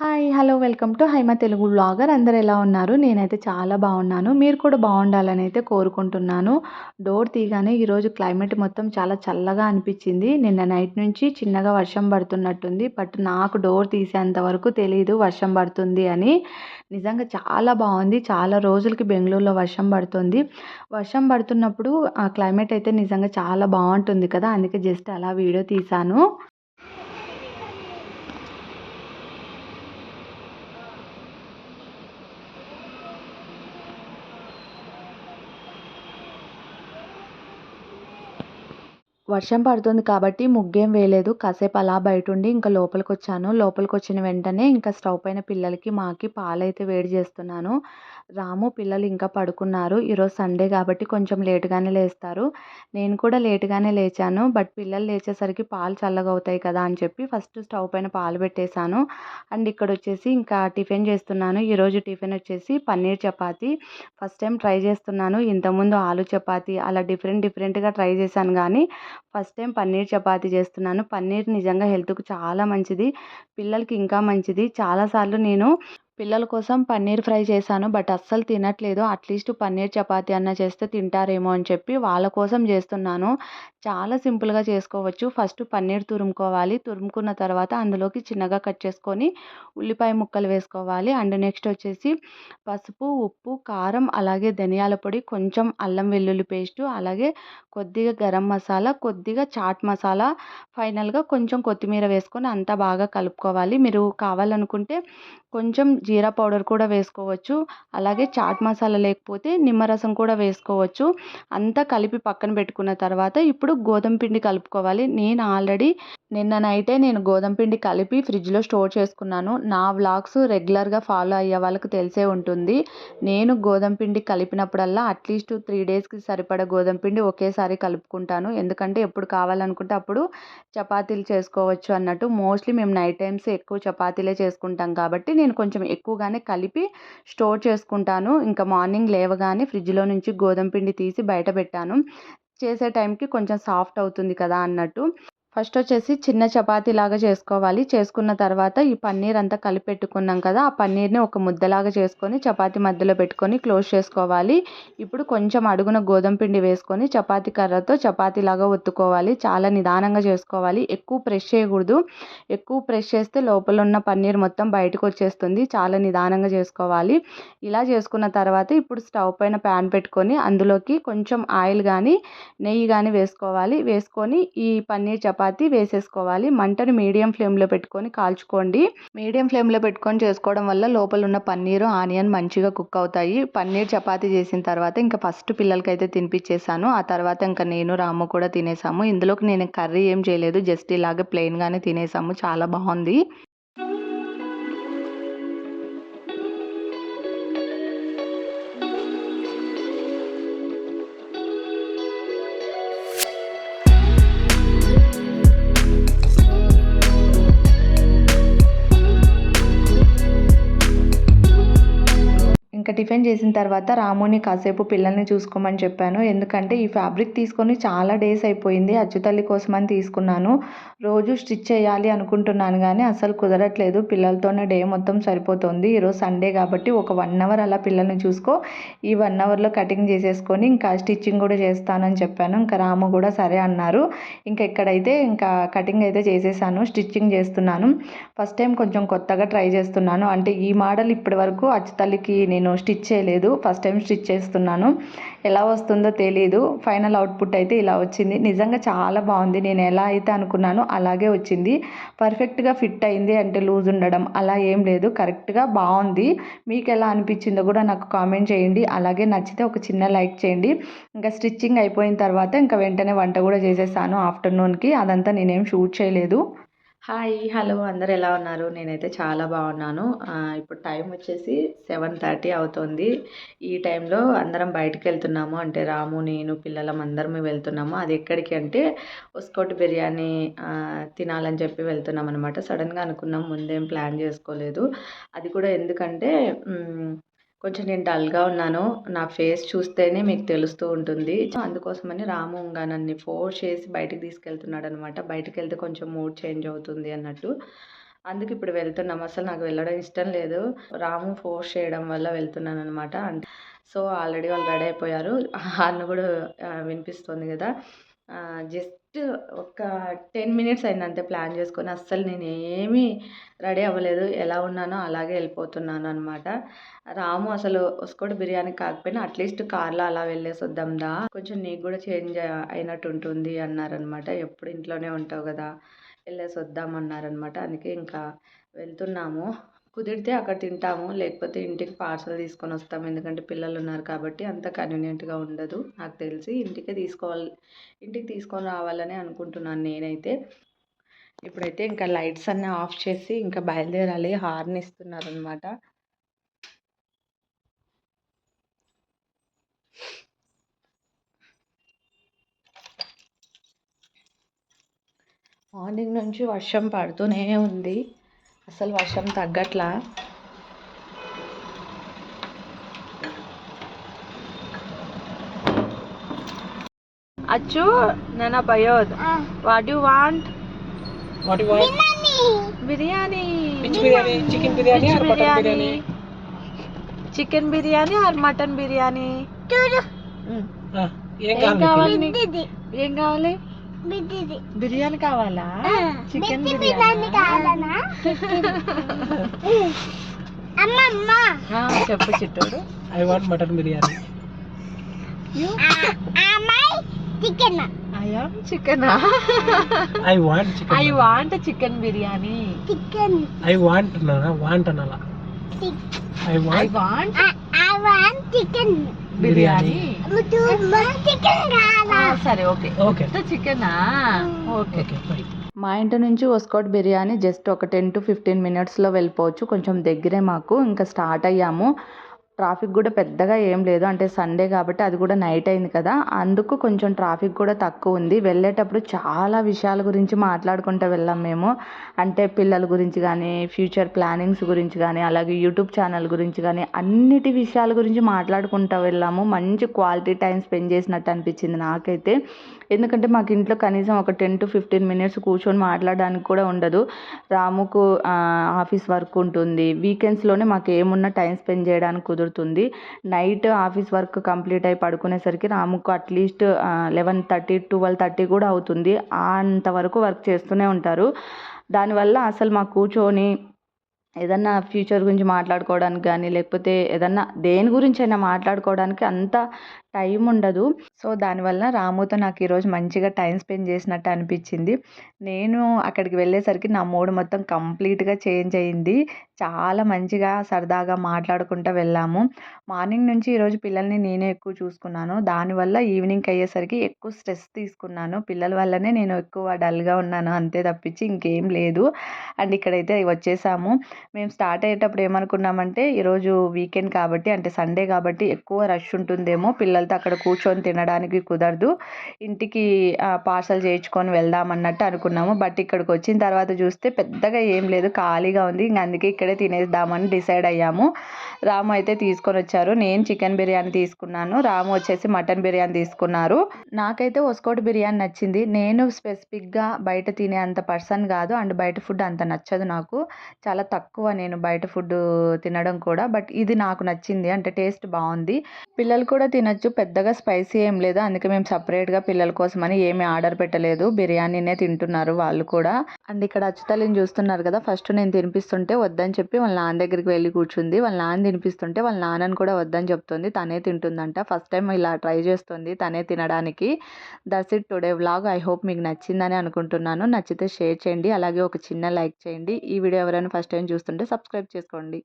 Hi hello welcome to Haima Telugu blogger అందరు ఎలా ఉన్నారు? నేనైతే చాలా బాగున్నాను. మీరు కూడా బాగుండాలని అయితే కోరుకుంటున్నాను. డోర్ తీయగానే ఈరోజు క్లైమేట్ మొత్తం చాలా చల్లగా అనిపించింది. నిన్న నైట్ నుంచి చిన్నగా వర్షం పడుతున్నట్టుంది. బట్ నాకు డోర్ తీసేంత వరకు తెలియదు వర్షం పడుతుంది అని. నిజంగా చాలా బాగుంది. చాలా రోజులకి బెంగళూరులో వర్షం పడుతుంది. వర్షం పడుతున్నప్పుడు ఆ క్లైమేట్ అయితే నిజంగా చాలా బాగుంటుంది కదా. అందుకే జస్ట్ అలా వీడియో తీశాను. వర్షం పడుతుంది కాబట్టి ముగ్గేం వేయలేదు. కాసేపు అలా బయట ఉండి ఇంకా లోపలికి వచ్చాను లోపలికి వచ్చిన వెంటనే ఇంకా స్టవ్ పైన పిల్లలకి మాకి పాలైతే వేడి చేస్తున్నాను. రాము పిల్లలు ఇంకా పడుకున్నారు. ఈరోజు సండే కాబట్టి కొంచెం లేటుగానే లేస్తారు. నేను కూడా లేటుగానే లేచాను. బట్ పిల్లలు లేచేసరికి పాలు చల్లగా అవుతాయి కదా అని చెప్పి ఫస్ట్ స్టవ్ పైన పాలు పెట్టేశాను. అండ్ ఇక్కడ వచ్చేసి ఇంకా టిఫిన్ చేస్తున్నాను. ఈరోజు టిఫిన్ వచ్చేసి paneer chapati. First time try చేస్తున్నాను. ఇంతకుముందు ఆలు చపాతి అలా డిఫరెంట్ డిఫరెంట్గా ట్రై చేశాను కానీ ఫస్ట్ టైం పన్నీర్ చపాతి చేస్తున్నాను. పన్నీర్ నిజంగా హెల్త్కు చాలా మంచిది. పిల్లలకి ఇంకా మంచిది. చాలాసార్లు నేను పిల్లల కోసం పన్నీర్ ఫ్రై చేశాను బట్ అస్సలు తినట్లేదు. అట్లీస్ట్ పన్నీర్ చపాతీ అన్న చేస్తే తింటారేమో అని చెప్పి వాళ్ళ కోసం చేస్తున్నాను. చాలా సింపుల్గా చేసుకోవచ్చు. ఫస్ట్ పన్నీర్ తురుముకోవాలి. తురుముకున్న తర్వాత అందులోకి చిన్నగా కట్ చేసుకొని ఉల్లిపాయ ముక్కలు వేసుకోవాలి. అండ్ నెక్స్ట్ వచ్చేసి పసుపు ఉప్పు కారం అలాగే ధనియాల పొడి కొంచెం అల్లం వెల్లుల్లి పేస్టు అలాగే కొద్దిగా గరం మసాలా కొద్దిగా చాట్ మసాలా ఫైనల్గా కొంచెం కొత్తిమీర వేసుకొని అంతా బాగా కలుపుకోవాలి. మీరు కావాలనుకుంటే కొంచెం జీరా పౌడర్ కూడా వేసుకోవచ్చు. అలాగే చాట్ మసాలా లేకపోతే నిమ్మరసం కూడా వేసుకోవచ్చు. అంతా కలిపి పక్కన పెట్టుకున్న తర్వాత ఇప్పుడు గోధుమ పిండి కలుపుకోవాలి. నేను ఆల్రెడీ నిన్న నైటే నేను గోధుమ పిండి కలిపి ఫ్రిడ్జ్లో స్టోర్ చేసుకున్నాను. నా వ్లాగ్స్ రెగ్యులర్గా ఫాలో అయ్యే వాళ్ళకి తెలిసే ఉంటుంది. నేను గోధుమ పిండి కలిపినప్పుడల్లా అట్లీస్ట్ త్రీ డేస్కి సరిపడ గోధుమ పిండి ఒకేసారి కలుపుకుంటాను. ఎందుకంటే ఎప్పుడు కావాలనుకుంటే అప్పుడు చపాతీలు చేసుకోవచ్చు అన్నట్టు. మోస్ట్లీ మేము నైట్ టైమ్స్ ఎక్కువ చపాతీలే చేసుకుంటాం కాబట్టి నేను కొంచెం ఎక్కువగానే కలిపి స్టోర్ చేసుకుంటాను. ఇంకా మార్నింగ్ లేవగానే ఫ్రిడ్జ్లో నుంచి గోధుమ పిండి తీసి బయట పెట్టాను. చేసే టైంకి కొంచెం సాఫ్ట్ అవుతుంది కదా అన్నట్టు. ఫస్ట్ వచ్చేసి చిన్న చపాతీ లాగా చేసుకోవాలి. చేసుకున్న తర్వాత ఈ పన్నీర్ అంతా కలిపెట్టుకున్నాం కదా ఆ పన్నీర్ని ఒక ముద్దలాగా చేసుకొని చపాతీ మధ్యలో పెట్టుకొని క్లోజ్ చేసుకోవాలి. ఇప్పుడు కొంచెం అడుగున గోధుమ పిండి వేసుకొని చపాతీ కర్రతో చపాతీ లాగా ఒత్తుకోవాలి. చాలా నిదానంగా చేసుకోవాలి. ఎక్కువ ప్రెస్ చేయకూడదు. ఎక్కువ ప్రెస్ చేస్తే లోపల ఉన్న పన్నీర్ మొత్తం బయటకు వచ్చేస్తుంది. చాలా నిదానంగా చేసుకోవాలి. ఇలా చేసుకున్న తర్వాత ఇప్పుడు స్టవ్ పైన ప్యాన్ పెట్టుకొని అందులోకి కొంచెం ఆయిల్ కానీ నెయ్యి కానీ వేసుకోవాలి. వేసుకొని ఈ పన్నీర్ చపాతీ చపాతి వేసేసుకోవాలి. మంటను మీడియం ఫ్లేమ్లో పెట్టుకొని కాల్చుకోండి. మీడియం ఫ్లేమ్లో పెట్టుకొని చేసుకోవడం వల్ల లోపల ఉన్న పన్నీరు ఆనియన్ మంచిగా కుక్ అవుతాయి. పన్నీర్ చపాతి చేసిన తర్వాత ఇంకా ఫస్ట్ పిల్లలకైతే తినిపించేసాను ఆ తర్వాత ఇంకా నేను రాము కూడా తినేసాము. ఇందులోకి నేను కర్రీ ఏం చేయలేదు. జస్ట్ ఇలాగే ప్లెయిన్గానే తినేసాము. చాలా బాగుంది. ఇంకా టిఫిన్ చేసిన తర్వాత రాముని కాసేపు పిల్లల్ని చూసుకోమని చెప్పాను. ఎందుకంటే ఈ ఫ్యాబ్రిక్ తీసుకొని చాలా డేస్ అయిపోయింది. అచ్చుతల్లి కోసమని తీసుకున్నాను. రోజు స్టిచ్ చేయాలి అనుకుంటున్నాను కానీ అసలు కుదరట్లేదు. పిల్లలతోనే డే మొత్తం సరిపోతుంది. ఈరోజు సండే కాబట్టి ఒక వన్ అవర్ అలా పిల్లల్ని చూసుకో. ఈ వన్ అవర్లో కటింగ్ చేసేసుకొని ఇంకా స్టిచ్చింగ్ కూడా చేస్తానని చెప్పాను. ఇంకా రాము కూడా సరే అన్నారు. ఇంకా ఇక్కడైతే ఇంకా కటింగ్ అయితే చేసేసాను స్టిచ్చింగ్ చేస్తున్నాను. ఫస్ట్ టైం కొంచెం కొత్తగా ట్రై చేస్తున్నాను. అంటే ఈ మోడల్ ఇప్పటి వరకు అచ్చుతల్లికి నేను స్టిచ్ స్టిచ్ చేయలేదు. ఫస్ట్ టైం స్టిచ్ చేస్తున్నాను. ఎలా వస్తుందో తెలియదు ఫైనల్ అవుట్పుట్ అయితే ఇలా వచ్చింది. నిజంగా చాలా బాగుంది. నేను ఎలా అయితే అనుకున్నానో అలాగే వచ్చింది. పర్ఫెక్ట్గా ఫిట్ అయింది అంటే లూజ్ ఉండడం అలా ఏం లేదు. కరెక్ట్గా బాగుంది. మీకు ఎలా అనిపించిందో కూడా నాకు కామెంట్ చేయండి. అలాగే నచ్చితే ఒక చిన్న లైక్ చేయండి. ఇంకా స్టిచ్చింగ్ అయిపోయిన తర్వాత ఇంకా వెంటనే వంట కూడా చేసేసాను ఆఫ్టర్నూన్కి. అదంతా నేనేం షూట్ చేయలేదు. హాయ్ హలో అందరు ఎలా ఉన్నారు? నేనైతే చాలా బాగున్నాను. ఇప్పుడు టైం వచ్చేసి సెవెన్ థర్టీ అవుతుంది. ఈ టైంలో అందరం బయటకు వెళ్తున్నాము. అంటే రాము నేను పిల్లలం అందరం వెళ్తున్నాము. అది ఎక్కడికి అంటే ఉస్కోటి బిర్యానీ తినాలని చెప్పి వెళ్తున్నాం అనమాట సడన్గా అనుకున్నాం ముందేం ప్లాన్ చేసుకోలేదు. అది కూడా ఎందుకంటే కొంచెం నేను డల్గా ఉన్నాను. నా ఫేస్ చూస్తేనే మీకు తెలుస్తూ ఉంటుంది. అందుకోసమని రాము ఇంకా నన్ను ఫోర్స్ చేసి బయటికి తీసుకెళ్తున్నాడు అనమాట బయటికి వెళ్తే కొంచెం మూడ్ చేంజ్ అవుతుంది అన్నట్టు. అందుకు ఇప్పుడు వెళ్తున్నాం. అసలు నాకు వెళ్ళడం ఇష్టం లేదు. రాము ఫోర్స్ చేయడం వల్ల వెళ్తున్నాను అనమాట అంటే సో ఆల్రెడీ వాళ్ళు రెడీ అయిపోయారు. హార్న్ కూడా వినిపిస్తుంది కదా. జస్ట్ ఒక టెన్ మినిట్స్ అయిందంటే ప్లాన్ చేసుకొని. అస్సలు నేను ఏమీ రెడీ అవ్వలేదు. ఎలా ఉన్నానో అలాగే వెళ్ళిపోతున్నాను అనమాట రాము అసలు ఒసుకోటి బిర్యానీ కాకపోయినా అట్లీస్ట్ కార్లో అలా వెళ్ళేసి వద్దాం దా. కొంచెం నీకు కూడా చేంజ్ అయినట్టు ఉంటుంది అన్నారనమాట ఎప్పుడు ఇంట్లోనే ఉంటావు కదా వెళ్ళేసి వద్దామన్నారనమాట అందుకే ఇంకా వెళ్తున్నాము. కుదిరితే అక్కడ తింటాము. లేకపోతే ఇంటికి పార్సల్ తీసుకొని వస్తాము ఎందుకంటే పిల్లలు ఉన్నారు కాబట్టి అంత కన్వీనియంట్గా ఉండదు. నాకు తెలిసి ఇంటికే తీసుకోవాలి. ఇంటికి తీసుకొని రావాలని అనుకుంటున్నాను నేనైతే. ఇప్పుడైతే ఇంకా లైట్స్ అన్నీ ఆఫ్ చేసి ఇంకా బయలుదేరాలి. హార్న్ ఇస్తున్నారు అనమాట మార్నింగ్ నుంచి వర్షం పడుతూనే ఉంది. అసలు వర్షం తగ్గట్లా? అచ్చు నాన్న బయోద్ what you want do you want? Biryani. biryani? Chicken biryani or mutton biryani? Chicken biryani or mutton biryani? ఏం ఏం కావాలి? ఏం కావాలి? బిర్యానీ. కావాలా? చికెన్ బిర్యానీ ఆ, చెప్పు Chitturu I want mutton biryani. అయ్యా chicken I want I chicken want chicken biryani. I want అన్నానా వాంట్ అనాలా. I I want want biryani. సరే ఓకే. ఓకే. చికెనా? ఓకే. మా ఇంటి నుంచి ఒస్కోట్ బిర్యానీ జస్ట్ ఒక టెన్ టు ఫిఫ్టీన్ మినిట్స్లో వెళ్ళిపోవచ్చు. కొంచెం దగ్గరే మాకు. ఇంకా స్టార్ట్ అయ్యాము. ట్రాఫిక్ కూడా పెద్దగా ఏం లేదు. అంటే సండే కాబట్టి అది కూడా నైట్ అయింది కదా. అందుకు కొంచెం ట్రాఫిక్ కూడా తక్కువ ఉంది. వెళ్ళేటప్పుడు చాలా విషయాల గురించి మాట్లాడుకుంటూ వెళ్ళాం మేము. అంటే పిల్లల గురించి కానీ ఫ్యూచర్ ప్లానింగ్స్ గురించి కానీ అలాగే యూట్యూబ్ ఛానల్ గురించి కానీ అన్నిటి విషయాల గురించి మాట్లాడుకుంటూ వెళ్ళాము. మంచి క్వాలిటీ టైం స్పెండ్ చేసినట్టు అనిపించింది నాకైతే. ఎందుకంటే మాకు ఇంట్లో కనీసం ఒక టెన్ టు ఫిఫ్టీన్ మినిట్స్ కూర్చొని మాట్లాడడానికి కూడా ఉండదు. రాముకు ఆఫీస్ వర్క్ ఉంటుంది. వీకెండ్స్లోనే మాకు ఏమున్నా టైం స్పెండ్ చేయడానికి కుదురుతుంది. నైట్ ఆఫీస్ వర్క్ కంప్లీట్ అయి పడుకునేసరికి రాముకు at least eleven thirty twelve thirty కూడా అవుతుంది. అంతవరకు వర్క్ చేస్తూనే ఉంటారు. దానివల్ల అసలు మాకు కూర్చొని ఏదన్నా ఫ్యూచర్ గురించి మాట్లాడుకోవడానికి కానీ లేకపోతే ఏదన్నా దేని గురించి అయినా మాట్లాడుకోవడానికి అంత టైం ఉండదు సో దానివల్ల రాముతో నాకు ఈరోజు మంచిగా టైం స్పెండ్ చేసినట్టు అనిపించింది. నేను అక్కడికి వెళ్ళేసరికి నా మూడ్ మొత్తం కంప్లీట్గా చేంజ్ అయ్యింది చాలా మంచిగా సరదాగా మాట్లాడుకుంటూ వెళ్ళాము. మార్నింగ్ నుంచి ఈరోజు పిల్లల్ని నేనే ఎక్కువ చూసుకున్నాను. దానివల్ల ఈవినింగ్ అయ్యేసరికి ఎక్కువ స్ట్రెస్ తీసుకున్నాను. పిల్లల వల్లనే నేను ఎక్కువ డల్గా ఉన్నాను. అంతే తప్పించి ఇంకేం లేదు. అండ్ ఇక్కడైతే వచ్చేసాము. మేము స్టార్ట్ అయ్యేటప్పుడు ఏమనుకున్నామంటే ఈరోజు వీకెండ్ కాబట్టి అంటే సండే కాబట్టి ఎక్కువ రష్ ఉంటుందేమో పిల్లలతో అక్కడ కూర్చొని తినడానికి కుదరదు. ఇంటికి పార్సల్ చేయించుకొని వెళ్దాం అన్నట్టు అనుకున్నాము. బట్ ఇక్కడికి వచ్చిన తర్వాత చూస్తే పెద్దగా ఏం లేదు ఖాళీగా ఉంది. ఇంక అందుకే ఇక్కడే తినేద్దామని డిసైడ్ అయ్యాము. రాము అయితే తీసుకొని వచ్చారు. నేను చికెన్ బిర్యానీ తీసుకున్నాను. రాము వచ్చేసి మటన్ బిర్యానీ తీసుకున్నారు. నాకైతే ఒస్కోటి బిర్యానీ నచ్చింది. నేను స్పెసిఫిక్గా బయట తినే అంత పర్సన్ కాదు. అండ్ బయట ఫుడ్ అంత నచ్చదు నాకు. చాలా తక్కువ నేను బయట ఫుడ్ తినడం కూడా. బట్ ఇది నాకు నచ్చింది. అంటే టేస్ట్ బాగుంది. పిల్లలు కూడా తినచ్చు. పెద్దగా స్పైసీ ఏం లేదు? అందుకే మేము సపరేట్గా పిల్లల కోసం అని ఏమీ ఆర్డర్ పెట్టలేదు. బిర్యానీనే తింటున్నారు వాళ్ళు కూడా. అండ్ ఇక్కడ అచ్చుతల్లిని చూస్తున్నారు కదా ఫస్ట్ నేను తినిపిస్తుంటే వద్దని చెప్పి వాళ్ళ నాన్న దగ్గరికి వెళ్ళి కూర్చుంది. వాళ్ళ నాన్న తినిపిస్తుంటే వాళ్ళ నాన్నని కూడా వద్దని చెప్తుంది. తనే తింటుందంట. ఫస్ట్ టైం ఇలా ట్రై చేస్తుంది తనే తినడానికి. That's it today vlog. I hope మీకు నచ్చిందని అనుకుంటున్నాను. నచ్చితే షేర్ చేయండి. అలాగే ఒక చిన్న లైక్ చేయండి. ఈ వీడియో ఎవరైనా ఫస్ట్ టైం చూస్తుంటే సబ్స్క్రైబ్ చేసుకోండి.